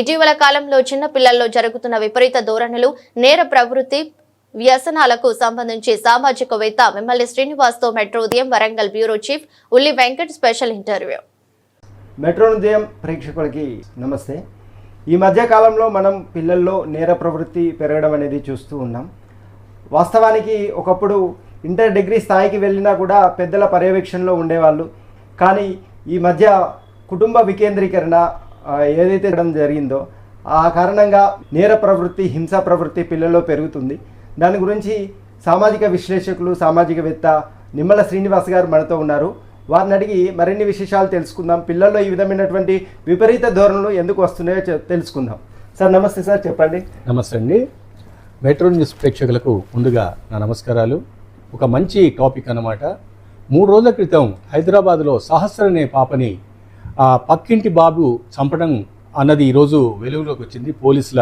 ఇటీవల కాలంలో చిన్న పిల్లల్లో జరుగుతున్న విపరీత ధోరణులు నేర ప్రవృత్తి వ్యసనాలకు సంబంధించి సామాజికవేత్త మిమ్మల్ని శ్రీనివాస్తో మెట్రో ఉదయం వరంగల్ బ్యూరో చీఫ్ ఉల్లి వెంకట్ స్పెషల్ ఇంటర్వ్యూ. మెట్రో ఉదయం ప్రేక్షకులకి నమస్తే. ఈ మధ్యకాలంలో మనం పిల్లల్లో నేర ప్రవృత్తి పెరగడం అనేది చూస్తూ ఉన్నాం. వాస్తవానికి ఒకప్పుడు ఇంటర్ డిగ్రీ స్థాయికి వెళ్ళినా కూడా పెద్దల పర్యవేక్షణలో ఉండేవాళ్ళు. కానీ ఈ మధ్య కుటుంబ వికేంద్రీకరణ ఏదైతే జరగడం జరిగిందో ఆ కారణంగా నేర ప్రవృత్తి హింసా ప్రవృత్తి పిల్లల్లో పెరుగుతుంది. దాని గురించి సామాజిక విశ్లేషకులు సామాజికవేత్త నిమ్మల శ్రీనివాస్ గారు మనతో ఉన్నారు. వారిని అడిగి మరిన్ని విశేషాలు తెలుసుకుందాం. పిల్లల్లో ఈ విధమైనటువంటి విపరీత ధోరణులు ఎందుకు వస్తున్నాయో తెలుసుకుందాం. సార్ నమస్తే సార్ చెప్పండి. నమస్తే అండి. మెట్రో న్యూస్ ప్రేక్షకులకు ముందుగా నా నమస్కారాలు. ఒక మంచి టాపిక్ అన్నమాట. మూడు రోజుల క్రితం హైదరాబాద్లో సహస్ర అనే పాపని ఆ పక్కింటి బాబు చంపడం అన్నది ఈరోజు వెలుగులోకి వచ్చింది పోలీసుల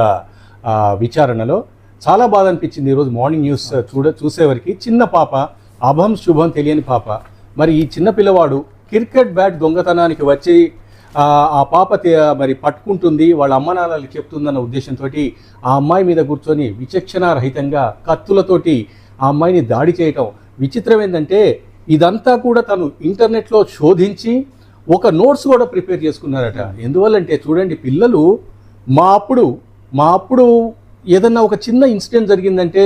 విచారణలో. చాలా బాధ అనిపించింది ఈరోజు మార్నింగ్ న్యూస్ చూడ చూసేవారికి. చిన్న పాప అభం శుభం తెలియని పాప. మరి ఈ చిన్న పిల్లవాడు క్రికెట్ బ్యాట్ దొంగతనానికి వచ్చి ఆ పాప మరి పట్టుకుంటుంది వాళ్ళ అమ్మ నాన్నలు చెప్తుందన్న ఉద్దేశంతో ఆ అమ్మాయి మీద కూర్చొని విచక్షణారహితంగా కత్తులతోటి ఆ అమ్మాయిని దాడి చేయటం విచిత్రం ఏంటంటే ఇదంతా కూడా తను ఇంటర్నెట్లో శోధించి ఒక నోట్స్ కూడా ప్రిపేర్ చేసుకున్నారట. ఎందువల్లంటే చూడండి పిల్లలు మా అప్పుడు మా అప్పుడు ఏదన్నా ఒక చిన్న ఇన్సిడెంట్ జరిగిందంటే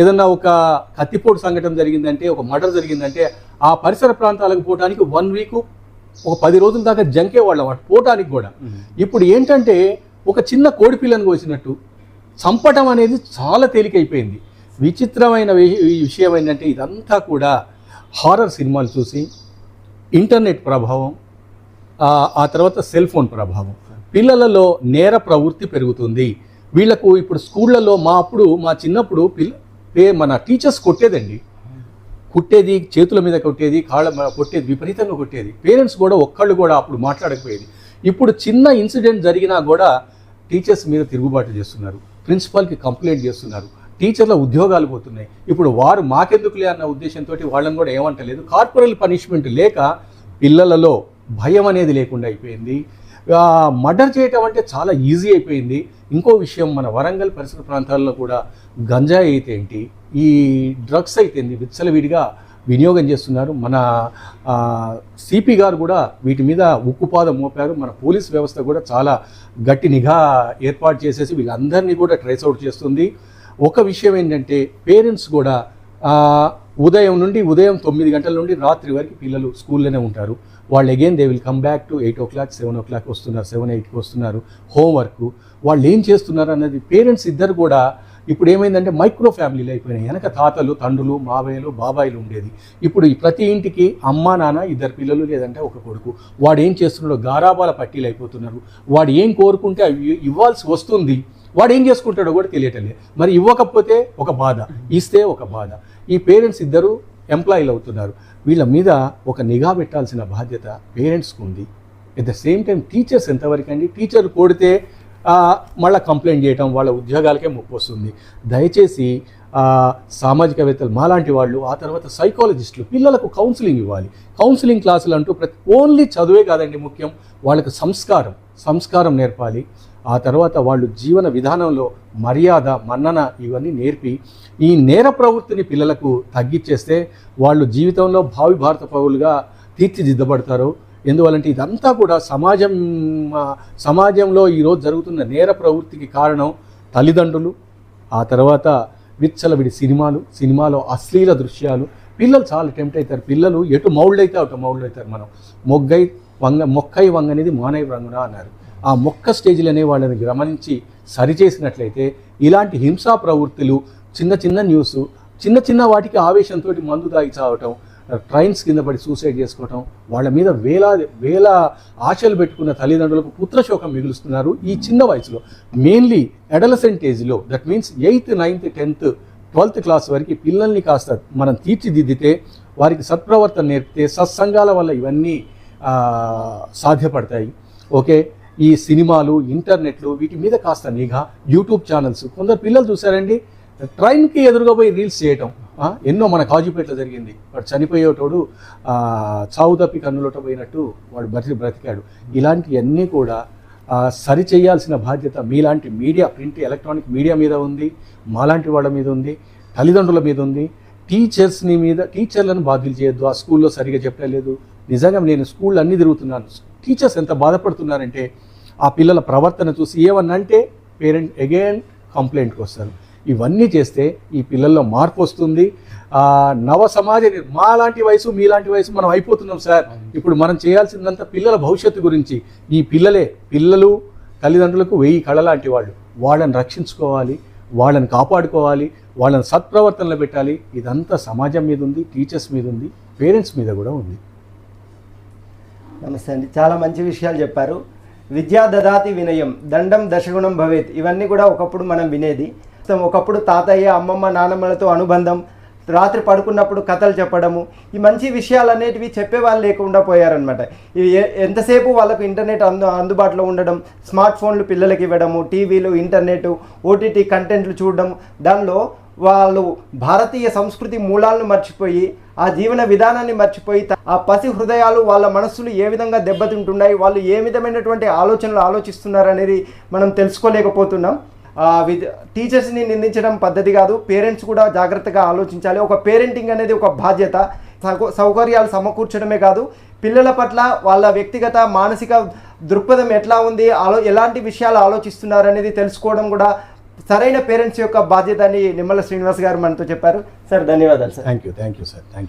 ఏదన్నా ఒక కత్తిపోటు సంఘటన జరిగిందంటే ఒక మర్డర్ జరిగిందంటే ఆ పరిసర ప్రాంతాలకు పోవడానికి వన్ వీక్ ఒక పది రోజుల దాకా జంకే వాళ్ళం అటు పోవటానికి కూడా. ఇప్పుడు ఏంటంటే ఒక చిన్న కోడి పిల్లను కోసినట్టు చంపటం అనేది చాలా తేలికైపోయింది. విచిత్రమైన విషయం ఏంటంటే ఇదంతా కూడా హారర్ సినిమాలు చూసి ఇంటర్నెట్ ప్రభావం ఆ తర్వాత సెల్ ఫోన్ ప్రభావం. పిల్లలలో నేర ప్రవృత్తి పెరుగుతుంది. వీళ్ళకు ఇప్పుడు స్కూళ్ళలో మా అప్పుడు మా చిన్నప్పుడు పిల్ల మన టీచర్స్ కొట్టేదండి. కుట్టేది చేతుల మీద కొట్టేది కాళ్ళ మీద కొట్టేది విపరీతంగా కొట్టేది. పేరెంట్స్ కూడా ఒక్కళ్ళు కూడా అప్పుడు మాట్లాడకపోయేది. ఇప్పుడు చిన్న ఇన్సిడెంట్ జరిగినా కూడా టీచర్స్ మీద తిరుగుబాటు చేస్తున్నారు. ప్రిన్సిపాల్కి కంప్లైంట్ చేస్తున్నారు. టీచర్ల ఉద్యోగాలు పోతున్నాయి. ఇప్పుడు వారు మాకెందుకులే అన్న ఉద్దేశంతో వాళ్ళని కూడా ఏమంటలేదు. కార్పొరల్ పనిష్మెంట్ లేక పిల్లలలో భయం అనేది లేకుండా అయిపోయింది. మర్డర్ చేయటం అంటే చాలా ఈజీ అయిపోయింది. ఇంకో విషయం మన వరంగల్ పరిసర ప్రాంతాల్లో కూడా గంజాయి అయితే ఏంటి ఈ డ్రగ్స్ అయితే ఏంటి విచ్చలవిడిగా వినియోగం చేస్తున్నారు. మన సిపి గారు కూడా వీటి మీద ఉక్కుపాదం మోపారు. మన పోలీస్ వ్యవస్థ కూడా చాలా గట్టి నిఘా ఏర్పాటు చేసేసి వీళ్ళందరినీ కూడా ట్రేస్ అవుట్ చేస్తుంది. ఒక విషయం ఏంటంటే పేరెంట్స్ కూడా ఉదయం నుండి ఉదయం తొమ్మిది గంటల నుండి రాత్రి వరకు పిల్లలు స్కూల్లోనే ఉంటారు. వాళ్ళు again they will come back to eight o'clock seven o'clock వస్తున్నారు సెవెన్ ఎయిట్కి వస్తున్నారు హోంవర్క్ వాళ్ళు ఏం చేస్తున్నారు అన్నది పేరెంట్స్ ఇద్దరు కూడా ఇప్పుడు ఏమైందంటే మైక్రో ఫ్యామిలీలు అయిపోయినాయి. వెనక తాతలు తండ్రులు మావయ్యలు బాబాయిలు ఉండేది. ఇప్పుడు ప్రతి ఇంటికి అమ్మ నాన్న ఇద్దరు పిల్లలు లేదంటే ఒక కొడుకు. వాడు ఏం చేస్తున్నాడో గారాబాల పట్టీలు అయిపోతున్నారు. వాడు ఏం కోరుకుంటే అవి ఇవ్వాల్సి వస్తుంది. వాడు ఏం చేసుకుంటాడో కూడా తెలియటలేదు మరి ఇవ్వకపోతే ఒక బాధ ఇస్తే ఒక బాధ. ఈ పేరెంట్స్ ఇద్దరు ఎంప్లాయీలు అవుతున్నారు. వీళ్ళ మీద ఒక నిఘా పెట్టాల్సిన బాధ్యత పేరెంట్స్కి ఉంది. At the same time teachers ఎంతవరకు అండి? టీచర్లు కొడితే మళ్ళీ కంప్లైంట్ చేయటం వాళ్ళ ఉద్యోగాలకే ముప్పు వస్తుంది. దయచేసి సామాజికవేత్తలు మాలాంటి వాళ్ళు ఆ తర్వాత సైకాలజిస్టులు పిల్లలకు కౌన్సిలింగ్ ఇవ్వాలి. కౌన్సిలింగ్ క్లాసులు అంటూ ప్రతి ఓన్లీ చదువే కాదండి ముఖ్యం. వాళ్ళకు సంస్కారం సంస్కారం నేర్పాలి. ఆ తర్వాత వాళ్ళు జీవన విధానంలో మర్యాద మన్నన ఇవన్నీ నేర్పి ఈ నేర ప్రవృత్తిని పిల్లలకు తగ్గించేస్తే వాళ్ళు జీవితంలో భావి భారత పౌరులుగా తీర్చిదిద్దబడతారు. ఎందువలంటే ఇదంతా కూడా సమాజం సమాజంలో ఈరోజు జరుగుతున్న నేర ప్రవృత్తికి కారణం తల్లిదండ్రులు ఆ తర్వాత విచ్చలవిడి సినిమాలు సినిమాలో అశ్లీల దృశ్యాలు. పిల్లలు చాలా టెంప్ట్ అవుతారు పిల్లలు ఎటు మౌల్డ్ అయితే అటు మౌల్డ్ అవుతారు మనం. మొగ్గై వంగ మొక్కై వంగ అనేది మానవ రంగున అన్నారు. ఆ మొక్క స్టేజ్లు అనే వాళ్ళని గమనించి సరిచేసినట్లయితే ఇలాంటి హింసా ప్రవృత్తులు చిన్న చిన్న న్యూస్ చిన్న చిన్న వాటికి ఆవేశంతో మందు దాగి చావటం ట్రైన్స్ కింద పడి సూసైడ్ చేసుకోవటం వాళ్ళ మీద వేలాది వేల ఆశలు పెట్టుకున్న తల్లిదండ్రులకు పుత్రశోకం మిగులుస్తున్నారు ఈ చిన్న వయసులో. మెయిన్లీ అడలసెంట్ ఏజ్లో that means eighth ninth tenth twelfth class వరకు పిల్లల్ని కాస్త మనం తీర్చిదిద్దితే వారికి సత్ప్రవర్తన నేర్పితే సత్సంగాల వల్ల ఇవన్నీ సాధ్యపడతాయి. ఓకే ఈ సినిమాలు ఇంటర్నెట్లు వీటి మీద కాస్త నిఘా యూట్యూబ్ ఛానల్స్. కొందరు పిల్లలు చూసారండి ట్రైన్కి ఎదురుగా పోయి రీల్స్ చేయటం. ఎన్నో మన కాజుపేటలో జరిగింది. వాడు చనిపోయేటోడు చావు తప్పి కన్నులోట పోయినట్టు వాడు బ్రతి బ్రతికాడు. ఇలాంటివన్నీ కూడా సరి చేయాల్సిన బాధ్యత మీలాంటి మీడియా ప్రింట్ ఎలక్ట్రానిక్ మీడియా మీద ఉంది మాలాంటి వాళ్ళ మీద ఉంది తల్లిదండ్రుల మీద ఉంది. టీచర్స్ని మీద టీచర్లను బాధ్యులు చేయొద్దు. ఆ స్కూల్లో సరిగా చెప్పలేదు. నిజంగా నేను స్కూల్ అన్నీ తిరుగుతున్నాను. టీచర్స్ ఎంత బాధపడుతున్నారంటే ఆ పిల్లల ప్రవర్తన చూసి ఏమన్నా అంటే పేరెంట్ అగైన్ కంప్లైంట్కి వస్తారు ఇవన్నీ చేస్తే ఈ పిల్లల్లో మార్పు వస్తుంది. నవ సమాజ నిర్- మాలాంటి వయసు మీలాంటి వయసు మనం అయిపోతున్నాం సార్. ఇప్పుడు మనం చేయాల్సిందంతా పిల్లల భవిష్యత్తు గురించి. ఈ పిల్లలే పిల్లలు తల్లిదండ్రులకు వెయ్యి కళ లాంటి వాళ్ళు. వాళ్ళని రక్షించుకోవాలి వాళ్ళని కాపాడుకోవాలి వాళ్ళని సత్ప్రవర్తనలో పెట్టాలి. ఇదంతా సమాజం మీద ఉంది టీచర్స్ మీద ఉంది పేరెంట్స్ మీద కూడా ఉంది. నమస్తే అండి. చాలా మంచి విషయాలు చెప్పారు. విద్యా దదాతి వినయం దండం దశగుణం భవేత్ ఇవన్నీ కూడా ఒకప్పుడు మనం వినేది. ఒకప్పుడు తాతయ్య అమ్మమ్మ నానమ్మలతో అనుబంధం రాత్రి పడుకున్నప్పుడు కథలు చెప్పడము ఈ మంచి విషయాలు అనేటివి చెప్పేవాళ్ళు లేకుండా పోయారనమాట ఇవి ఎంతసేపు వాళ్ళకు ఇంటర్నెట్ అందు అందుబాటులో ఉండడం స్మార్ట్ ఫోన్లు పిల్లలకి ఇవ్వడము టీవీలు ఇంటర్నెట్ ఓటీటీ కంటెంట్లు చూడడం దానిలో వాళ్ళు భారతీయ సంస్కృతి మూలాలను మర్చిపోయి ఆ జీవన విధానాన్ని మర్చిపోయి ఆ పసి హృదయాలు వాళ్ళ మనస్సులు ఏ విధంగా దెబ్బతింటున్నాయి వాళ్ళు ఏ విధమైనటువంటి ఆలోచనలు ఆలోచిస్తున్నారు అనేది మనం తెలుసుకోలేకపోతున్నాం. విద్ టీచర్స్ని నిందించడం పద్ధతి కాదు పేరెంట్స్ కూడా జాగ్రత్తగా ఆలోచించాలి. ఒక పేరెంటింగ్ అనేది ఒక బాధ్యత సౌ- సౌకర్యాలు సమకూర్చడమే కాదు పిల్లల పట్ల వాళ్ళ వ్యక్తిగత మానసిక దృక్పథం ఎట్లా ఉంది ఆలో ఎలాంటి విషయాలు ఆలోచిస్తున్నారు అనేది తెలుసుకోవడం కూడా సరైన పేరెంట్స్ యొక్క బాధ్యత అని నిమ్మల శ్రీనివాస్ గారు మనతో చెప్పారు. సార్ ధన్యవాదాలు sir. Thank you thank you sir thank you